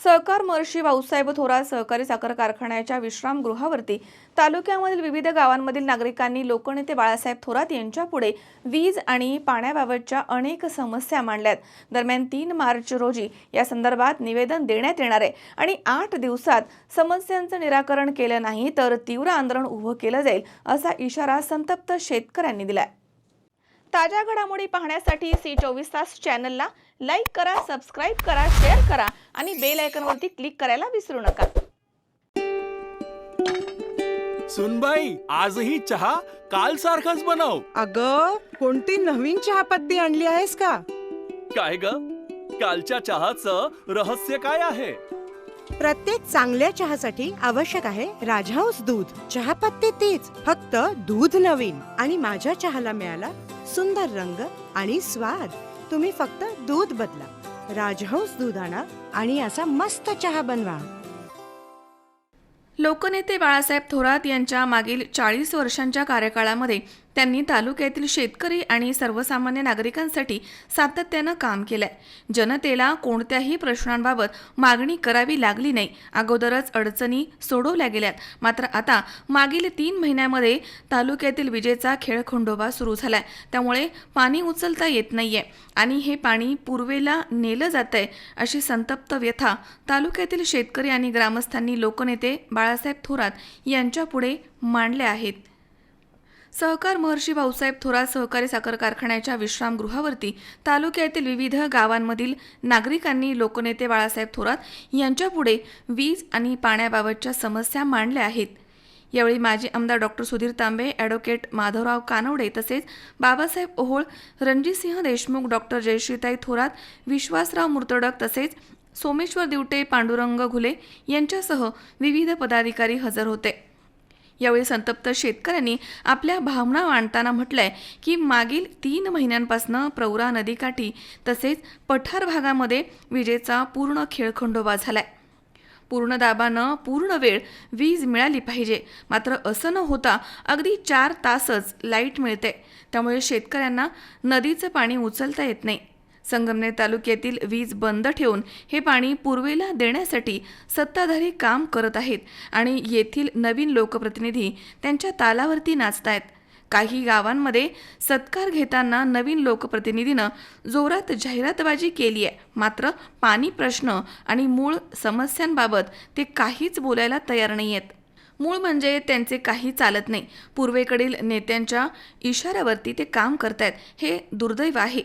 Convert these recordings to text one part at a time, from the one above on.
सहकार महर्षी भाऊसाहेब थोरात सहकारी साखर कारखान्याच्या विश्रामगृहावरती तालुक्यामधील विविध गावांमधील नागरिकांनी लोकनेते बाळासाहेब थोरात यांच्यापुढे वीज आणि पाण्याबाबतच्या अनेक समस्या मांडल्यात. दरम्यान तीन मार्च रोजी या संदर्भात निवेदन देण्यात येणार आहे आणि आठ दिवसात समस्यांचं निराकरण केलं नाही तर तीव्र आंदोलन उभं केलं जाईल असा इशारा संतप्त शेतकऱ्यांनी दिलाय. ताज्या घडामोडी पाहण्यासाठी सी चोवीस तास चॅनलला लाईक करा सबस्क्राईब करा शेअर करा आणि बेल आयकॉनवरती क्लिक करायला विसरू नका. सुनबाई आजही चहा काल सारखाच बनव. अग कोणती नवीन चहापत्ती आणली आहेस का? काय ग? कालच्या चहाचं रहस्य काय आहे? प्रत्येक चांगल्या चहासाठी आवश्यक आहे राजहंस दूध. चहापत्ती तीच फक्त दूध नवीन. आणि माझ्या चहाला मिळाला सुंदर रंग आणि स्वाद. तुम्ही फक्त दूध बदला. राजहंस दूध आणा आणि असा मस्त चहा बनवा. लोकनेते बाळासाहेब थोरात यांच्या मागील चाळीस वर्षांच्या कार्यकाळामध्ये त्यांनी तालुक्यातील शेतकरी आणि सर्वसामान्य नागरिकांसाठी सातत्यानं काम केलंय. जनतेला कोणत्याही प्रश्नांबाबत मागणी करावी लागली नाही. अगोदरच अडचणी सोडवल्या गेल्यात. मात्र आता मागील तीन महिन्यामध्ये तालुक्यातील विजेचा खेळखंडोबा सुरू झालाय. त्यामुळे पाणी उचलता येत नाहीये आणि हे पाणी पूर्वेला नेलं जातंय अशी संतप्त व्यथा तालुक्यातील शेतकरी आणि ग्रामस्थांनी लोकनेते बाळासाहेब थोरात यांच्यापुढे मांडल्या आहेत. सहकार महर्षी भाऊसाहेब थोरात सहकारी साखर कारखान्याच्या विश्रामगृहावरती तालुक्यातील विविध गावांमधील नागरिकांनी लोकनेते बाळासाहेब थोरात यांच्यापुढे वीज आणि पाण्याबाबतच्या समस्या मांडल्या आहेत. यावेळी माजी आमदार डॉक्टर सुधीर तांबे ॲडव्होकेट माधवराव कानवडे तसेच बाबासाहेब ओहोळ रणजितसिंह देशमुख डॉक्टर जयश्रीताई थोरात विश्वासराव मुर्तडक तसेच सोमेश्वर दिवटे पांडुरंग घुले यांच्यासह विविध पदाधिकारी हजर होते. यावेळी संतप्त शेतकऱ्यांनी आपल्या भावना मांडताना म्हटलंय की मागील तीन महिन्यांपासून प्रवरा नदीकाठी तसेच पठार भागामध्ये विजेचा पूर्ण खेळखंडोबा झालाय. पूर्ण दाबानं पूर्ण वेळ वीज मिळाली पाहिजे. मात्र असं न होता अगदी चार तासच लाइट मिळते. त्यामुळे शेतकऱ्यांना नदीचं पाणी उचलता येत नाही. संगमनेर तालुक्यातील वीज बंद ठेवून हे पाणी पूर्वेला देण्यासाठी सत्ताधारी काम करत आहेत आणि येथील नवीन लोकप्रतिनिधी त्यांच्या तालावरती नाचतायत. काही गावांमध्ये सत्कार घेताना नवीन लोकप्रतिनिधीनं जोरात जाहिरातबाजी केली आहे. मात्र पाणी प्रश्न आणि मूळ समस्यांबाबत ते काहीच बोलायला तयार नाही आहेत मूळ म्हणजे त्यांचे काही चालत नाही. पूर्वेकडील नेत्यांच्या इशाऱ्यावरती ते काम करतायत. हे दुर्दैव आहे.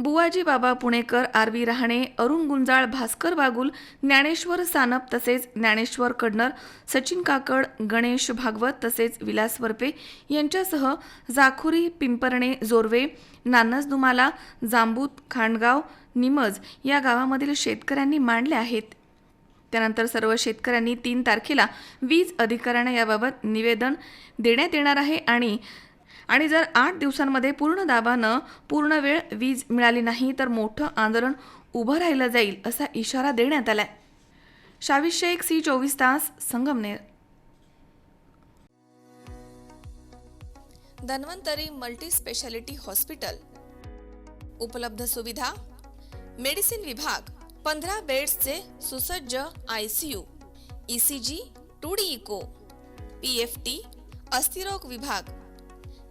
बुवाजी बाबा पुणेकर आर व्ही रहाणे अरुण गुंजाळ भास्कर बागुल ज्ञानेश्वर सानप तसेच ज्ञानेश्वर कडनर सचिन काकड गणेश भागवत तसेच विलास वरपे यांच्यासह जाखुरी पिंपरणे जोरवे नानस दुमाला जांबूत खांडगाव निमज या गावामधील शेतकऱ्यांनी मांडले आहेत. त्यानंतर सर्व शेतकऱ्यांनी तीन तारखेला वीज अधिकाऱ्यांना याबाबत निवेदन देण्यात येणार आहे आणि आणि जर आठ दिवसांमध्ये पूर्ण दाबानं पूर्ण वेळ वीज मिळाली नाही तर मोठं आंदोलन उभं राहिलं जाईल असा इशारा देण्यात आलाय. शावी शेख सी चोवीस तास Sangamner. Dhanvantari multi speciality hospital. उपलब्ध सुविधा. मेडिसिन विभाग पंधरा बेड्सचे सुसज्ज I C U. E C G two D echo P F T अस्थिरोग विभाग.